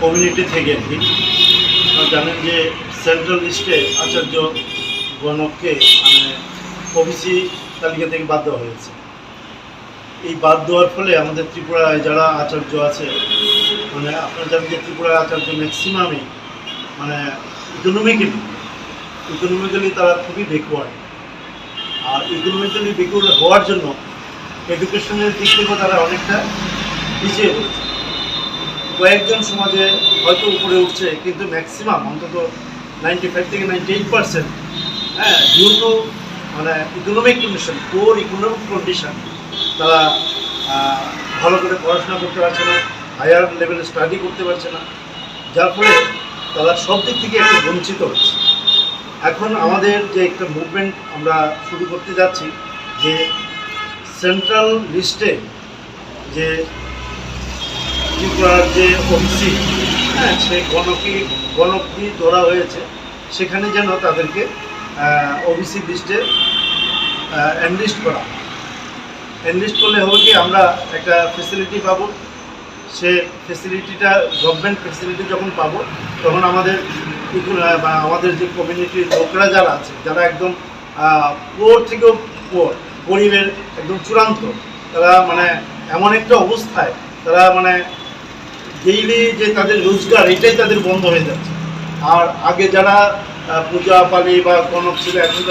Community থেকে জানেন যে সেন্ট্রাল লিস্টে আচার্য গণককে মানে ওবিসি তালিকা থেকে বাদ দেওয়া হয়েছে। এই বাদ দেওয়ার ফলে আমাদের ত্রিপুরায় যারা আচার্য আছে মানে আপনারা জানেন যে ত্রিপুরার আচার্য ম্যাক্সিমামই মানে ইকোনমিক্যালি ইকোনমিক্যালি তারা খুবই বেকওয়ার্ড আর ইকোনমিক্যালি বেকওয়ার্ড হওয়ার জন্য এডুকেশনের দিক থেকে তারা অনেকটা পিছিয়ে কয়েকজন সমাজে হয়তো উপরে উঠছে, কিন্তু ম্যাক্সিমাম অন্তত নাইনটি ফাইভ থেকে নাইনটি এইট পার্সেন্ট হ্যাঁ ডিউ মানে economic condition poor economic condition তারা ভালো করে পড়াশোনা করতে পারছে না হায়ার লেভেলে স্টাডি করতে পারছে না, যার ফলে তারা সব দিক থেকে একটু বঞ্চিত হচ্ছে। এখন আমাদের যে একটা মুভমেন্ট আমরা শুরু করতে যাচ্ছি, যে সেন্ট্রাল লিস্টে যে ত্রিপুরার যে ওবিসি হ্যাঁ। সে গণকি গণকি ধরা হয়েছে। সেখানে যেন তাদেরকে ওবিসি লিস্টে এনলিস্ট করা এনলিস্ট করলে হবে কি আমরা একটা ফেসিলিটি পাবো। সে ফেসিলিটিটা গভর্নমেন্ট ফেসিলিটি যখন পাবো তখন আমাদের আমাদের যে কমিউনিটির লোকরা যারা আছে যারা একদম পোর থেকেও পোর গরিবের একদম চূড়ান্ত তারা মানে এমন একটা অবস্থায় তারা মানে ডেইলি যে তাদের রোজগার, এটাই তাদের বন্ধ হয়ে যাচ্ছে। আর আগে যারা পূজা পালি বা কনক ছিল, এখন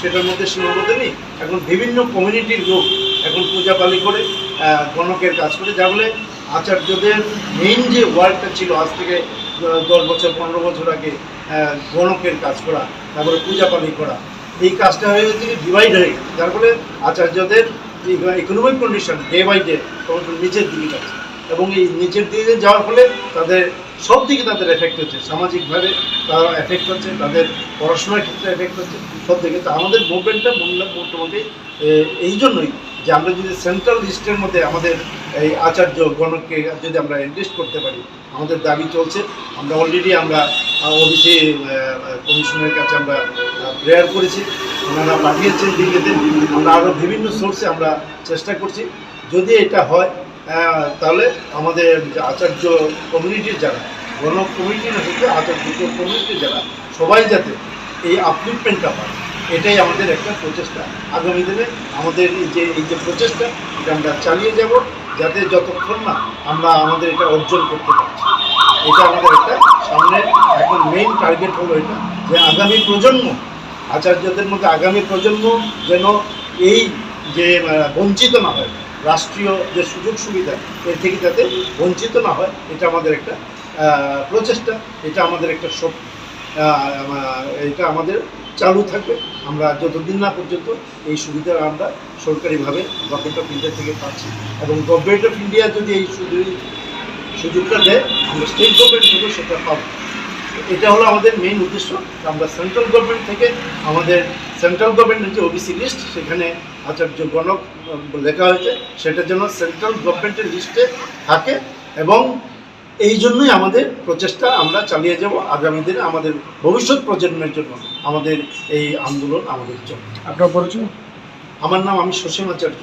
সেটার মধ্যে সীমাবদ্ধ নেই। এখন বিভিন্ন কমিউনিটির লোক এখন পূজা পালি করে গণকের কাজ করে। যা বলে আচার্যদের মেইন যে ওয়ার্কটা ছিল আজ থেকে দশ বছর, পনেরো বছর আগে গণকের কাজ করা, তারপরে পূজা পালি করা, এই কাজটা হয়ে গেছে ডিভাইড হয়ে গেছে। যার ফলে আচার্যদের economic condition day by day ক্রমশ নিচের দিকে যাচ্ছে। এবং এই নিচের দিকে যাওয়ার ফলে তাদের সব দিকে তাদের এফেক্ট হচ্ছে। সামাজিকভাবে তারা এফেক্ট হচ্ছে, তাদের পড়াশোনার ক্ষেত্রে এফেক্ট হচ্ছে, সব দিকে। তা আমাদের মুভমেন্টটা মোটামুটি এই জন্যই যে আমরা যদি সেন্ট্রাল লিস্টের মধ্যে আমাদের এই আচার্য, গণকে যদি আমরা এনলিস্ট করতে পারি, আমাদের দাবি চলছে। আমরা অলরেডি আমরা ওবিসি কমিশনের কাছে আমরা প্রেয়ার করেছি। ওনারা পাঠিয়েছেন দিল্লিতে। আমরা আরও বিভিন্ন সোর্সে আমরা চেষ্টা করছি। যদি এটা হয় তাহলে আমাদের আচার্য কমিউনিটির যারা গণ কমিটি না, শুধু আচার্য কমিউনিটির যারা, সবাই যাতে এই আপলিটমেন্টটা পায়, এটাই আমাদের একটা প্রচেষ্টা। আগামী দিনে আমাদের এই যে এই যে প্রচেষ্টা, এটা আমরা চালিয়ে যাব, যাতে যতক্ষণ না আমরা আমাদের এটা অর্জন করতে পারছি। এটা আমাদের একটা সামনে এখন মেইন টার্গেট হলো এটা, যে আগামী প্রজন্ম, আচার্যদের মধ্যে আগামী প্রজন্ম যেন এই যে বঞ্চিত না হয়। রাষ্ট্রীয় যে সুযোগ সুবিধা, এর থেকে যাতে বঞ্চিত না হয়, এটা আমাদের একটা প্রচেষ্টা, এটা আমাদের একটা সব এটা আমাদের চালু থাকবে। আমরা যতদিন না পর্যন্ত এই সুবিধা আমরা সরকারিভাবে গভর্নমেন্ট অফ ইন্ডিয়া থেকে পাচ্ছি, এবং গভর্নমেন্ট অফ ইন্ডিয়া যদি এই সুযোগ, সুযোগটা দেয়, আমরা স্টেট গভর্নমেন্ট থেকে সেটা পাবো। এটা হলো আমাদের মেইন উদ্দেশ্য। আমরা সেন্ট্রাল গভর্নমেন্ট থেকে আমাদের সেন্ট্রাল গভর্নমেন্টের যে ওবিসি লিস্ট সেখানে আচার্য গণক লেখা হয়েছে সেটা যেন সেন্ট্রাল গভর্নমেন্টের লিস্টে থাকে এবং এই জন্যই আমাদের প্রচেষ্টা আমরা চালিয়ে যাব আগামী দিনে আমাদের ভবিষ্যৎ প্রজন্মের জন্য আমাদের এই আন্দোলন আমাদের জন্য। আপনার পরিচয়? আমার নাম আমি সসীম আচার্য।